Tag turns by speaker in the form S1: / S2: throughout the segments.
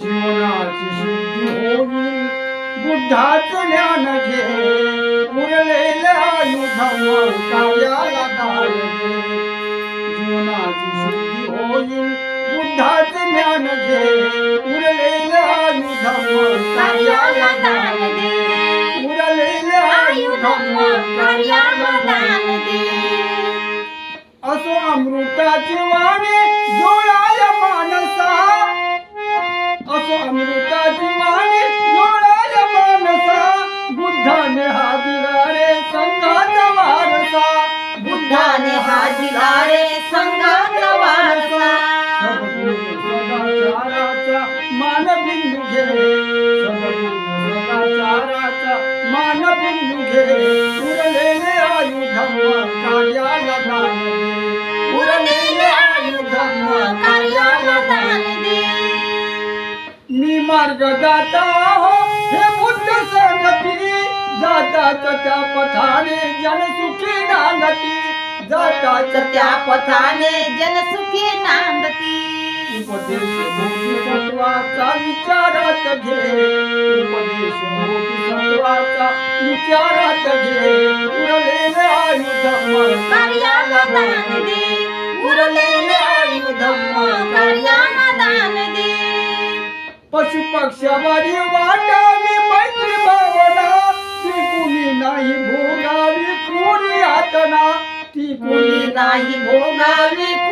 S1: जीवनाची शुद्धी होवी बुद्धाच ज्ञान घे उरलेल्या आयुधम कार्याला दान दे जीवनाची शुद्धी होईल बुद्धाच ज्ञान घे उरलेल्या आयुधम कार्याला दान दे उरलेल्या आयुधम कार्याला दान असो अमृताची वाणी उरलेले आयुधम कार्याला दान दे.
S2: उरलेले आयुधम कार्याला दान दे.
S1: मी मार्ग जाता हो हे बुद्ध संगती. जातात त्या पथाने जनसुखी नांदती. जातात
S2: त्या पथाने जनसुखी नांदती.
S1: उपदेश बोधिसत्वाचा विचारात घे. उपदेश बोधिसत्वाचा विचारात घे. उरलेले आयुधम
S2: कार्याला दान दे. उरलेले आयुधम कार्याला दान दे.
S1: पशु पक्षावारी वाटावी मैत्री भावना. ती कुणी नाही भोगावी क्रूर यातना. ती
S2: कुणी नाही भोगावी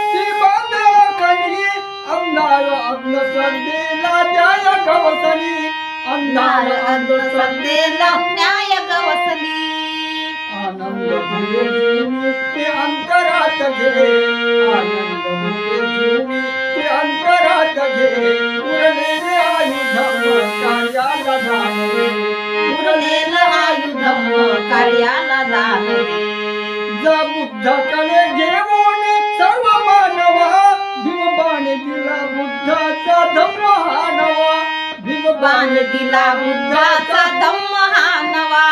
S2: नार
S1: अंधार
S2: अंधश्रद्धेला न्याय गवसली
S1: आनंद फुले जीवनी ते अंतरात घे। आनंद फुले जीवनी ते अंतरात घे। उरलेले आयुध कार्याला दान दे.
S2: उरलेलं आयुधम
S1: भीमबाने दिला बुद्धाचा धम्म हा नवा.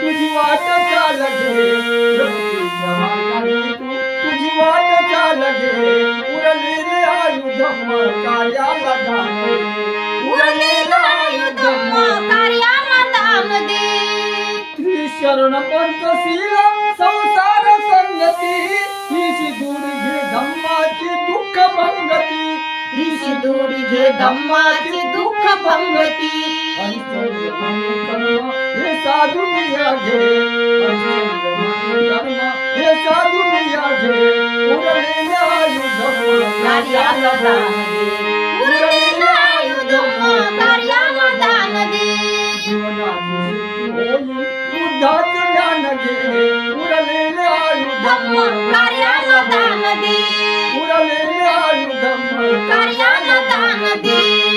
S1: तुझी वाट तुझी वाट कार्याला दान
S2: कार्याला दान दे.
S1: त्रिशरण पंचशील संसार संगती. ही दूर घे धम्माची दुःख
S2: ऋषी दोरी घे धम्माची दुःख भंगती.
S1: पंचंग कर्म हे साधू निया घे पंचंग कर्म हे साधू निया घे उरलेले आयुध
S2: कार्याला दान दे उरलेलं आयुधम कार्याला दान दे
S1: जीवनाची सिद्धी होईल बुद्धाचं ज्ञान घे उरलेले
S2: धम्म
S1: आयुध
S2: कार्याला दान दे
S1: उरलेले